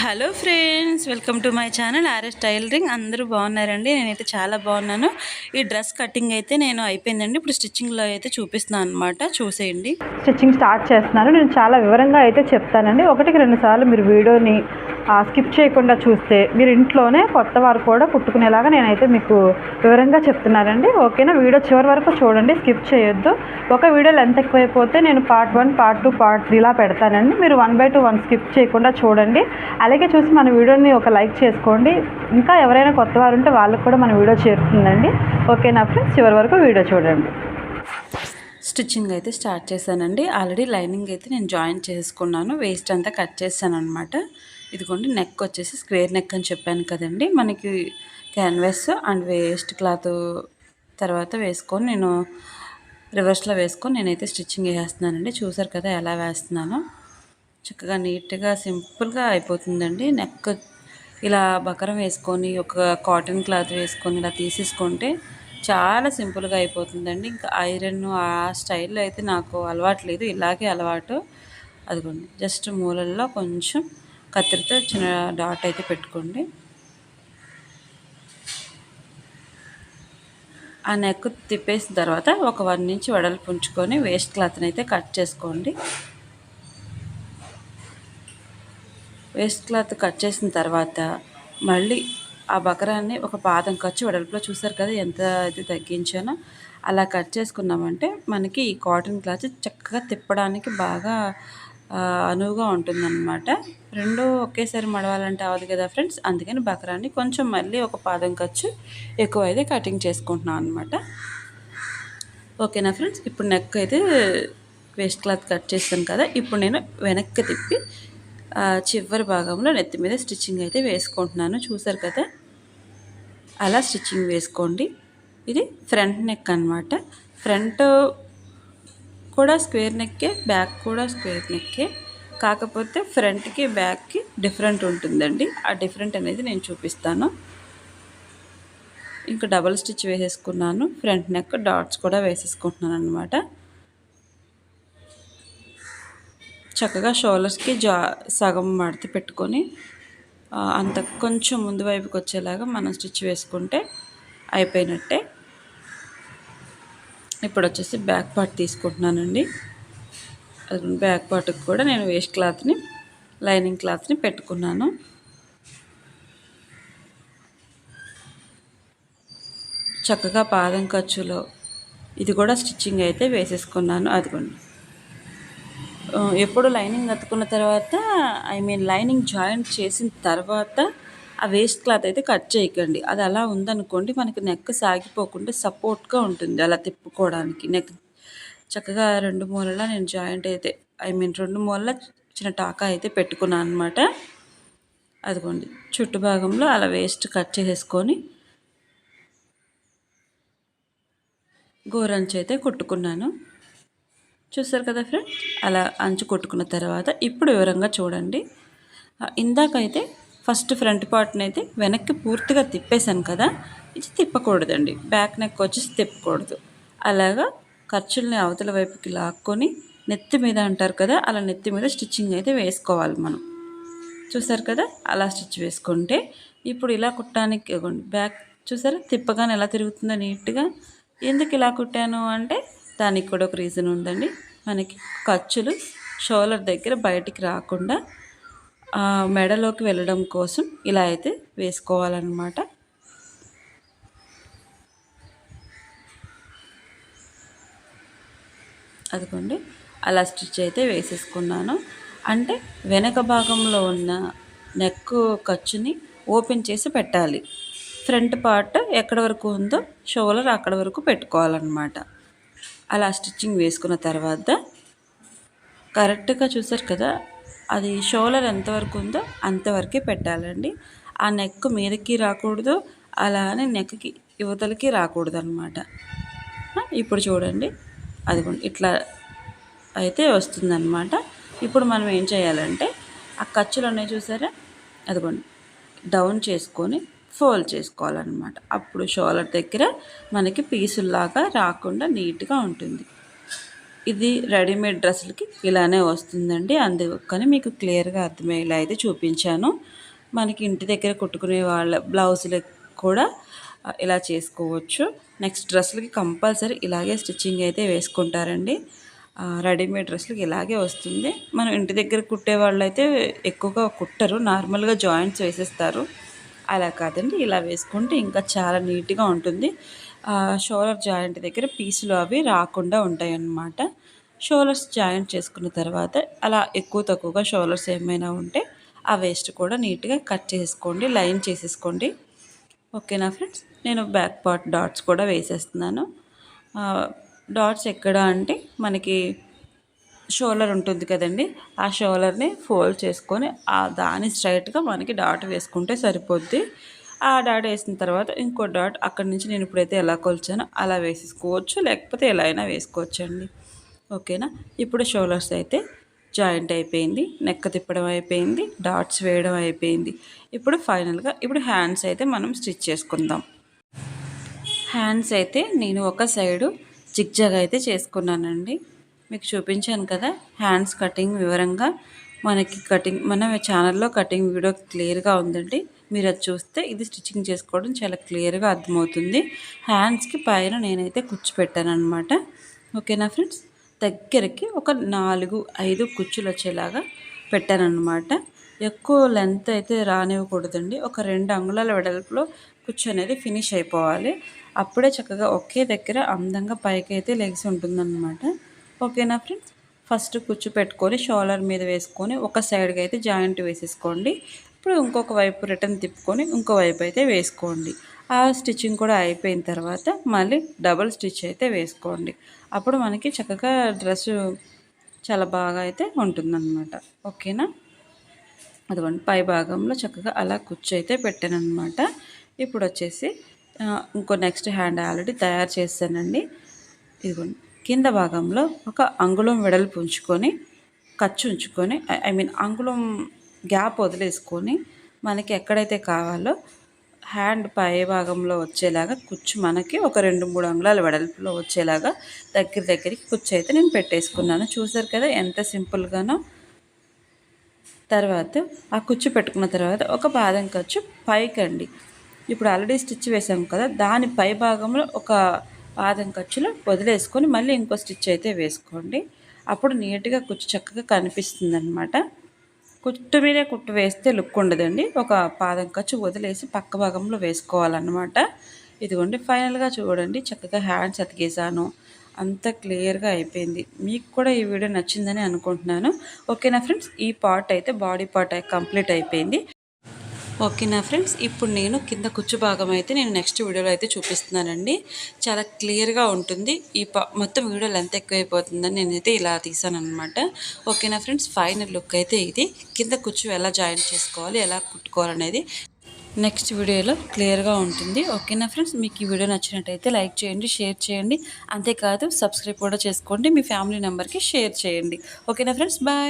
Hello friends welcome to my channel RS tailoring అందరూ బాగున్నారండి? నేనైతే చాలా బాగున్నాను. ఈ డ్రెస్ కటింగ్ అయితే నేను అయిపోయిందండి. ఇప్పుడు స్టిచ్చింగ్లో అయితే చూపిస్తున్నాను అనమాట చూసేయండి. స్టిచ్చింగ్ స్టార్ట్ చేస్తున్నాను. నేను చాలా వివరంగా అయితే చెప్తానండి. ఒకటికి రెండు సార్లు మీరు వీడియోని స్కిప్ చేయకుండా చూస్తే మీరు ఇంట్లోనే కొత్త వారు కూడా కుట్టుకునేలాగా నేనైతే మీకు వివరంగా చెప్తున్నానండి. ఓకేనా? వీడియో చివరి వరకు చూడండి. స్కిప్ చేయొద్దు. ఒక వీడియో లెంత్ ఎక్కువైపోతే నేను part one part two part త్రీలా పెడతానండి. మీరు one by two one skip చేయకుండా చూడండి. అలాగే చూసి మన వీడియోని ఒక లైక్ చేసుకోండి. ఇంకా ఎవరైనా కొత్త వారు ఉంటే వాళ్ళకి కూడా మన వీడియో చేరుతుందండి. ఓకేనా ఫ్రెండ్స్ చివరి వరకు వీడియో చూడండి. స్టిచ్చింగ్ అయితే స్టార్ట్ చేశానండి. ఆల్రెడీ లైనింగ్ అయితే నేను జాయిన్ చేసుకున్నాను. వేస్ట్ అంతా కట్ చేశాను అనమాట ఇదిగోండి నెక్ వచ్చేసి స్క్వేర్ నెక్ అని చెప్పాను కదండి. మనకి క్యాన్వాస్ అండ్ వేస్ట్ క్లాత్ తర్వాత వేసుకొని నేను రివర్స్లో వేసుకొని నేనైతే స్టిచ్చింగ్ వేసేస్తున్నానండి చూసారు కదా ఎలా వేస్తున్నానో. చక్కగా నీట్గా సింపుల్గా అయిపోతుందండి. నెక్ ఇలా బకరం వేసుకొని ఒక కాటన్ క్లాత్ వేసుకొని ఇలా తీసేసుకుంటే చాలా సింపుల్గా అయిపోతుందండి. ఇంకా ఐరన్ ఆ స్టైల్లో అయితే నాకు అలవాటు లేదు. ఇలాగే అలవాటు. అదిగోండి జస్ట్ మూలల్లో కొంచెం కత్తిరితో చిన్న డాట్ అయితే పెట్టుకోండి. ఆ నెక్ తిప్పేసిన తర్వాత ఒక వన్ ఇంచ్ వెడల్పు ఉంచుకొని వేస్ట్ క్లాత్ని అయితే కట్ చేసుకోండి. వేస్ట్ క్లాత్ కట్ చేసిన తర్వాత మళ్ళీ ఆ బకరాన్ని ఒక పాదం ఖర్చు వెడల్పులో చూసారు కదా ఎంత అయితే తగ్గించానో అలా కట్ చేసుకున్నామంటే మనకి ఈ కాటన్ క్లాత్ చక్కగా తిప్పడానికి బాగా అనువుగా ఉంటుందన్నమాట. రెండు ఒకేసారి మడవాలంటే అవ్వదు కదా ఫ్రెండ్స్. అందుకని బకరాన్ని కొంచెం మళ్ళీ ఒక పాదం ఖర్చు ఎక్కువ అయితే కటింగ్ చేసుకుంటున్నాను అనమాట ఓకేనా ఫ్రెండ్స్? ఇప్పుడు నెక్ అయితే వేస్ట్ క్లాత్ కట్ చేస్తాను కదా. ఇప్పుడు నేను వెనక్కి తిప్పి చివరి భాగంలో నెత్తి మీద స్టిచ్చింగ్ అయితే వేసుకుంటున్నాను. చూసారు కదా? అలా స్టిచ్చింగ్ వేసుకోండి. ఇది ఫ్రంట్ నెక్ అనమాట ఫ్రంట్ కూడా స్క్వేర్ నెక్కే బ్యాక్ కూడా స్క్వేర్ నెక్కే. కాకపోతే ఫ్రంట్కి బ్యాక్కి డిఫరెంట్ ఉంటుందండి. ఆ డిఫరెంట్ అనేది నేను చూపిస్తాను. ఇంకా డబల్ స్టిచ్ వేసేసుకున్నాను. ఫ్రంట్ నెక్ డాట్స్ కూడా వేసేసుకుంటున్నాను అనమాట చక్కగా షోల్డర్స్కి జా సగం మడత పెట్టుకొని అంత కొంచెం ముందు వైపుకి వచ్చేలాగా మనం స్టిచ్ వేసుకుంటే అయిపోయినట్టే. ఇప్పుడు వచ్చేసి బ్యాక్ పార్ట్ తీసుకుంటున్నానండి. బ్యాక్ పార్ట్కి కూడా నేను వేస్ట్ క్లాత్ని లైనింగ్ క్లాత్ని పెట్టుకున్నాను. చక్కగా పాదం ఖర్చులో ఇది కూడా స్టిచ్చింగ్ అయితే వేసేసుకున్నాను అదిగోండి. ఎప్పుడు లైనింగ్ అతుకున్న తర్వాత ఐ మీన్ లైనింగ్ జాయింట్ చేసిన తర్వాత ఆ వేస్ట్ క్లాత్ అయితే కట్ చేయకండి. అది అలా ఉందనుకోండి మనకి నెక్ సాగిపోకుండా సపోర్ట్గా ఉంటుంది అలా తిప్పుకోవడానికి. నెక్ చక్కగా రెండు మూలల నేను జాయింట్ అయితే ఐ మీన్ రెండు మూలల చిన్న టాకా అయితే పెట్టుకున్నాను అనమాట అదిగోండి చుట్టు భాగంలో అలా వేస్ట్ కట్ చేసేసుకొని గోరంచు అయితే కుట్టుకున్నాను. చూసారు కదా ఫ్రెండ్స్ అలా అంచు కొట్టుకున్న తర్వాత ఇప్పుడు వివరంగా చూడండి. ఇందాకైతే ఫస్ట్ ఫ్రంట్ పార్ట్ని అయితే వెనక్కి పూర్తిగా తిప్పేశాను కదా ఇది తిప్పకూడదండి. బ్యాక్ నెక్ వచ్చేసి తిప్పకూడదు. అలాగా ఖర్చుల్ని అవతల వైపుకి లాక్కొని నెత్తి మీద అంటారు కదా అలా నెత్తి మీద స్టిచ్చింగ్ అయితే వేసుకోవాలి మనం. చూసారు కదా అలా స్టిచ్ వేసుకుంటే ఇప్పుడు ఇలా కుట్టడానికి బ్యాక్ చూసారా తిప్పగానే ఎలా తిరుగుతుందో నీట్గా. ఎందుకు ఇలా కుట్టాను అంటే దానికి కూడా ఒక రీజన్ ఉందండి. మనకి ఖర్చులు షోలర్ దగ్గర బయటికి రాకుండా మెడలోకి వెళ్ళడం కోసం ఇలా అయితే వేసుకోవాలన్నమాట. అదిగోండి అలా స్టిచ్ అయితే వేసేసుకున్నాను. అంటే వెనక భాగంలో ఉన్న నెక్ ఖర్చుని ఓపెన్ చేసి పెట్టాలి. ఫ్రంట్ పార్ట్ ఎక్కడ వరకు ఉందో షోలర్ అక్కడ వరకు పెట్టుకోవాలన్నమాట. అలా స్టిచ్చింగ్ వేసుకున్న తర్వాత కరెక్ట్గా చూసారు కదా అది షోలర్ ఎంతవరకు ఉందో అంతవరకే పెట్టాలండి. ఆ నెక్ మీదకి రాకూడదు అలానే నెక్కి యువతలకి రాకూడదు అనమాట ఇప్పుడు చూడండి. అది ఇట్లా అయితే వస్తుందన్నమాట. ఇప్పుడు మనం ఏం చేయాలంటే ఆ ఖర్చులు ఉన్నాయి చూసారా? అదిగోండి డౌన్ చేసుకొని ఫోల్డ్ చేసుకోవాలన్నమాట. అప్పుడు షోలర్ దగ్గర మనకి పీసుల్లాగా రాకుండా నీట్గా ఉంటుంది. ఇది రెడీమేడ్ డ్రెస్సులకి ఇలానే వస్తుందండి. అందుకని మీకు క్లియర్గా అర్థమయ్యేలా అయితే చూపించాను. మనకి ఇంటి దగ్గర కుట్టుకునే వాళ్ళ బ్లౌజులకు కూడా ఇలా చేసుకోవచ్చు. నెక్స్ట్ డ్రెస్సులకి కంపల్సరీ ఇలాగే స్టిచ్చింగ్ అయితే వేసుకుంటారండి. రెడీమేడ్ డ్రెస్సులకి ఇలాగే వస్తుంది. మనం ఇంటి దగ్గర కుట్టే వాళ్ళు అయితే ఎక్కువగా కుట్టరు. నార్మల్గా జాయింట్స్ వేసేస్తారు. అలా కాదండి. ఇలా వేసుకుంటే ఇంకా చాలా నీట్గా ఉంటుంది. షోలర్ జాయింట్ దగ్గర పీసులు అవి రాకుండా ఉంటాయి అన్నమాట షోలర్స్ జాయింట్ చేసుకున్న తర్వాత అలా ఎక్కువ తక్కువగా షోలర్స్ ఏమైనా ఉంటే ఆ వేస్ట్ కూడా నీట్గా కట్ చేసుకోండి లైన్ చేసేసుకోండి. ఓకేనా ఫ్రెండ్స్? నేను బ్యాక్ పార్ట్ డాట్స్ కూడా వేసేస్తున్నాను. డాట్స్ ఎక్కడ అంటే మనకి షోలర్ ఉంటుంది కదండి ఆ షోలర్ని ఫోల్డ్ చేసుకొని ఆ దాని స్ట్రైట్గా మనకి డాట్ వేసుకుంటే సరిపోద్ది. ఆ డాట్ వేసిన తర్వాత ఇంకో డాట్ అక్కడి నుంచి నేను ఇప్పుడైతే ఎలా కొలిచానో అలా వేసేసుకోవచ్చు లేకపోతే ఎలా అయినా వేసుకోవచ్చు అండి ఓకేనా? ఇప్పుడు షోలర్స్ అయితే జాయింట్ అయిపోయింది నెక్క తిప్పడం అయిపోయింది డాట్స్ వేయడం అయిపోయింది. ఇప్పుడు ఫైనల్గా ఇప్పుడు హ్యాండ్స్ అయితే మనం స్టిచ్ చేసుకుందాం. హ్యాండ్స్ అయితే నేను ఒక సైడు జిగ్జాగ్ అయితే చేసుకున్నానండి. మీకు చూపించాను కదా హ్యాండ్స్ కటింగ్ వివరంగా. మనకి కటింగ్ మన ఛానల్లో కటింగ్ వీడియో క్లియర్గా ఉందండి. మీరు అది చూస్తే ఇది స్టిచ్చింగ్ చేసుకోవడం చాలా క్లియర్గా అర్థమవుతుంది. హ్యాండ్స్కి పైన నేనైతే కుచ్చు పెట్టాను అనమాట ఓకేనా ఫ్రెండ్స్? దగ్గరికి ఒక నాలుగు ఐదు కుచ్చులు వచ్చేలాగా పెట్టానమాట ఎక్కువ లెంత్ అయితే రానివ్వకూడదండి. ఒక రెండు అంగుళాల వెడల్పులో కుచ్చు అనేది ఫినిష్ అయిపోవాలి. అప్పుడే చక్కగా ఒకే దగ్గర అందంగా పైకి అయితే లెగ్స్ ఉంటుందన్నమాట. ఓకేనా ఫ్రెండ్స్? ఫస్ట్ కుచ్చు పెట్టుకొని షోలర్ మీద వేసుకొని ఒక సైడ్కి అయితే జాయింట్ వేసేసుకోండి. ఇప్పుడు ఇంకొక వైపు రిటర్న్ తిప్పుకొని ఇంకో వైపు అయితే వేసుకోండి. ఆ స్టిచ్చింగ్ కూడా అయిపోయిన తర్వాత మళ్ళీ డబుల్ స్టిచ్ అయితే వేసుకోండి. అప్పుడు మనకి చక్కగా డ్రెస్ చాలా బాగా అయితే ఉంటుందన్నమాట. ఓకేనా? అదిగోండి పై భాగంలో చక్కగా అలా కుచ్చు అయితే పెట్టాను అనమాట ఇప్పుడు వచ్చేసి ఇంకో నెక్స్ట్ హ్యాండ్ ఆల్రెడీ తయారు చేశానండి. ఇదిగోండి కింద భాగంలో ఒక అంగుళం వెడల్పు ఉంచుకొని ఖర్చు ఉంచుకొని ఐ- ఐ మీన్ అంగుళం గ్యాప్ వదిలేసుకొని మనకి ఎక్కడైతే కావాలో హ్యాండ్ పై భాగంలో వచ్చేలాగా కుచ్చు మనకి ఒక రెండు మూడు అంగుళాల వెడల్పులో వచ్చేలాగా దగ్గర దగ్గరికి కుచ్చు అయితే నేను పెట్టేసుకున్నాను. చూసారు కదా ఎంత సింపుల్గానో. తర్వాత ఆ కుచ్చు పెట్టుకున్న తర్వాత ఒక బాదం ఖర్చు పైకండి. ఇప్పుడు ఆల్రెడీ స్టిచ్ వేసాం కదా దాని పై భాగంలో ఒక పాదం ఖర్చులో వదిలేసుకొని మళ్ళీ ఇంకో స్టిచ్ అయితే వేసుకోండి. అప్పుడు నీట్గా కుచ్చు చక్కగా కనిపిస్తుంది అనమాట కుట్టు మీదే కుట్టు వేస్తే లుక్ ఉండదండి. ఒక పాదం ఖర్చు వదిలేసి పక్క భాగంలో వేసుకోవాలన్నమాట. ఇదిగోండి ఫైనల్గా చూడండి చక్కగా హ్యాండ్స్ అతికేసాను అంత క్లియర్గా అయిపోయింది. మీకు కూడా ఈ వీడియో నచ్చిందని అనుకుంటున్నాను. ఓకేనా ఫ్రెండ్స్? ఈ పార్ట్ అయితే బాడీ పార్ట్ కంప్లీట్ అయిపోయింది. ఓకేనా ఫ్రెండ్స్? ఇప్పుడు నేను కింద కుచ్చు భాగం అయితే నేను నెక్స్ట్ వీడియోలో అయితే చూపిస్తున్నానండి. చాలా క్లియర్గా ఉంటుంది. ఈ ప మొత్తం వీడియో లెంత్ ఎక్కువైపోతుందని నేనైతే ఇలా తీసాను ఓకే ఓకేనా ఫ్రెండ్స్? ఫైనల్ లుక్ అయితే ఇది. కింద కుచ్చు ఎలా జాయిన్ చేసుకోవాలి ఎలా కుట్టుకోవాలనేది నెక్స్ట్ వీడియోలో క్లియర్గా ఉంటుంది. ఓకేనా ఫ్రెండ్స్? మీకు ఈ వీడియో నచ్చినట్టయితే లైక్ చేయండి షేర్ చేయండి. అంతేకాదు సబ్స్క్రైబ్ కూడా చేసుకోండి. మీ ఫ్యామిలీ నెంబర్కి షేర్ చేయండి. ఓకేనా ఫ్రెండ్స్? బాయ్